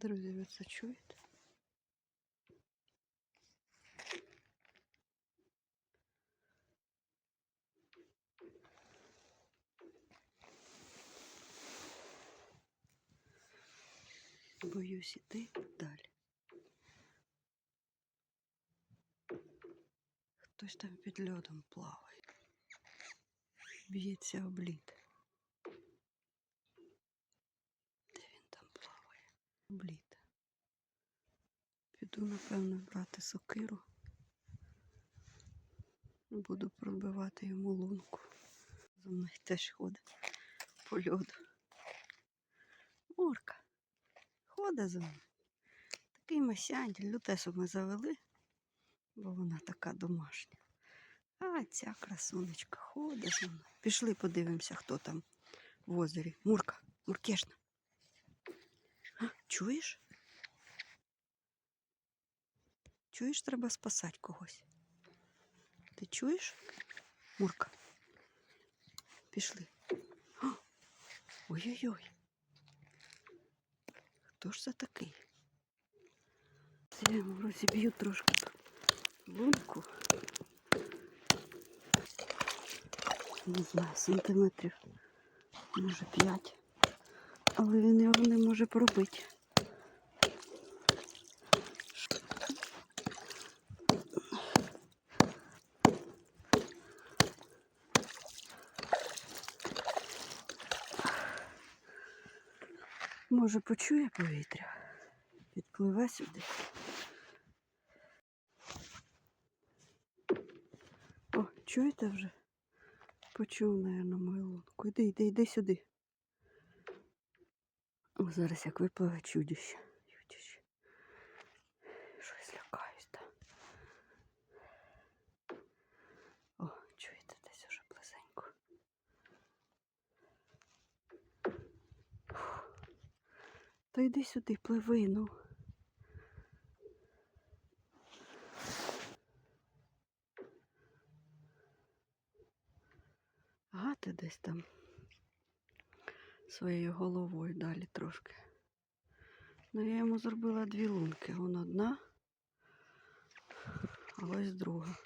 Друзі, ви це чуєте? Боюсь іти далі. Хтось там під льодом плаває. Б'ється об Плаває? Піду, напевно, брати сокиру. Буду пробивати йому лунку. За мною теж ходить по льоду. Мурка. Ходить за мною. Такий масянь, лютесу ми завели, бо вона така домашня. А ця красунечка ходить за мною. Пішли подивимося, хто там в озері. Мурка, Муркешна. Чуєш? Чуєш, треба спасати когось. Ти чуєш? Мурка. Пішли. Ой-ой-ой. Хто ж це такий? Я розіб'ю трошки лунку. Не знаю, сантиметрів, може п'ять. Але він його не може пробити. Може, почує повітря, підпливе сюди. О, чуєте вже? Почув, мабуть, мою лунку. Іди, іди, іди сюди. О, зараз як випливе чудище. Та йди сюди, пливи, ну. Ага, ти десь там своєю головою далі трошки. Ну, я йому зробила дві лунки. Вон одна, а ось друга.